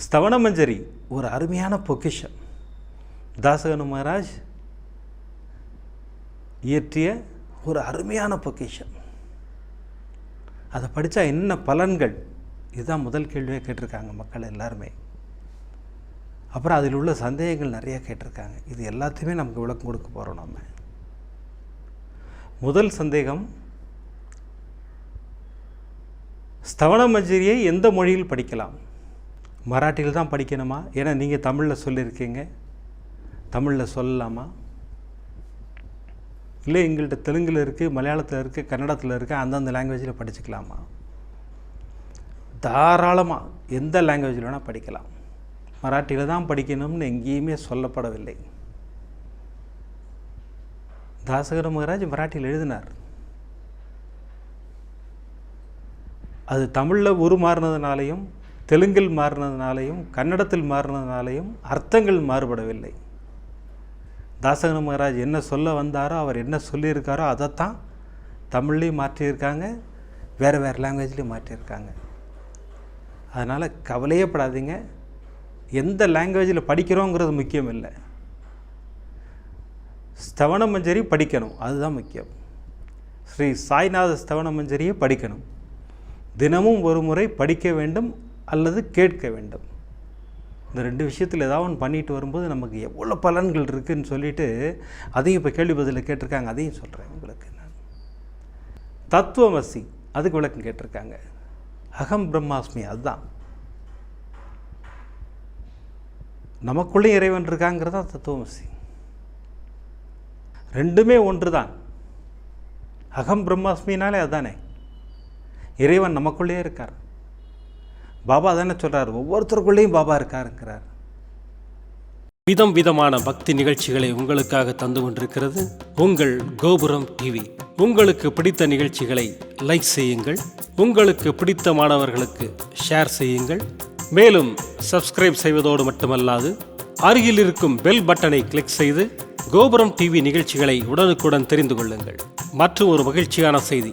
ஸ்தவணமஞ்சரி ஒரு அருமையான பொக்கிஷம். தாசகனு மகாராஜ் இயற்றிய ஒரு அருமையான பொக்கிஷம். அதை படித்தா என்ன பலன்கள்? இதுதான் முதல் கேள்வியாக கேட்டிருக்காங்க மக்கள் எல்லாருமே. அப்புறம் அதில் உள்ள சந்தேகங்கள் நிறைய கேட்டிருக்காங்க. இது எல்லாத்தையுமே நமக்கு விளக்கம் கொடுக்க போகிறோம் நம்ம முதல் சந்தேகம் ஸ்தவண மஞ்சரியை எந்த மொழியில் படிக்கலாம்? மராட்டியில் தான் படிக்கணுமா? ஏன்னா நீங்கள் தமிழில் சொல்லியிருக்கீங்க. தமிழில் சொல்லலாமா? இல்லை எங்கள்கிட்ட தெலுங்கில் இருக்குது மலையாளத்தில் இருக்குது கன்னடத்தில் இருக்குது அந்தந்த லாங்குவேஜில் படிச்சுக்கலாமா? தாராளமாக எந்த லாங்குவேஜில் வேணால் படிக்கலாம். மராட்டியில் தான் படிக்கணும்னு எங்கேயுமே சொல்லப்படவில்லை. தாசகர மகராஜ் மராட்டியில் எழுதினார். அது தமிழில் உருமாறினதுனாலையும் தெலுங்கில் மாறினதுனாலையும் கன்னடத்தில் மாறினதுனாலையும் அர்த்தங்கள் மாறுபடவில்லை. தாசகன மகராஜ் என்ன சொல்ல வந்தாரோ அவர் என்ன சொல்லியிருக்காரோ அதைத்தான் தமிழ்லேயும் மாற்றியிருக்காங்க வேறு வேறு லாங்குவேஜ்லேயும் மாற்றியிருக்காங்க. அதனால் கவலையே படாதீங்க. எந்த லாங்குவேஜில் படிக்கிறோங்கிறது முக்கியம் இல்லை ஸ்தவண மஞ்சரி படிக்கணும் அதுதான் முக்கியம். ஸ்ரீ சாய்நாத ஸ்தவண மஞ்சரியை படிக்கணும். தினமும் ஒரு முறை படிக்க வேண்டும் அல்லது கேட்க வேண்டும். இந்த ரெண்டு விஷயத்தில் ஏதாவது ஒன்று பண்ணிட்டு வரும்போது நமக்கு எவ்வளோ பலன்கள் இருக்குதுன்னு சொல்லிட்டு அதையும் இப்போ கேள்வி பதிலில் கேட்டிருக்காங்க அதையும் சொல்கிறேன் உங்களுக்கு நான். தத்துவமசி அதுக்கு விளக்கம் கேட்டிருக்காங்க. அகம் பிரம்மாஸ்மி அதுதான். நமக்குள்ளே இறைவன் இருக்காங்கிறதா தத்துவமசி. ரெண்டுமே ஒன்று தான் அகம் பிரம்மாஸ்மினாலே அதுதானே இறைவன் நமக்குள்ளேயே இருக்கார். பாபா தானே சொல்கிறார் ஒவ்வொருத்தருக்குள்ளேயும் பாபா இருக்காருங்கிறார். விதம் விதமான பக்தி நிகழ்ச்சிகளை உங்களுக்காக தந்து கொண்டிருக்கிறது உங்கள் கோபுரம் டிவி. உங்களுக்கு பிடித்த நிகழ்ச்சிகளை லைக் செய்யுங்கள் உங்களுக்கு பிடித்த மாணவர்களுக்கு ஷேர் செய்யுங்கள். மேலும் சப்ஸ்கிரைப் செய்வதோடு மட்டுமல்லாது அருகில் இருக்கும் பெல் பட்டனை கிளிக் செய்து கோபுரம் டிவி நிகழ்ச்சிகளை உடனுக்குடன் தெரிந்து கொள்ளுங்கள். மற்றும் ஒரு மகிழ்ச்சியான செய்தி.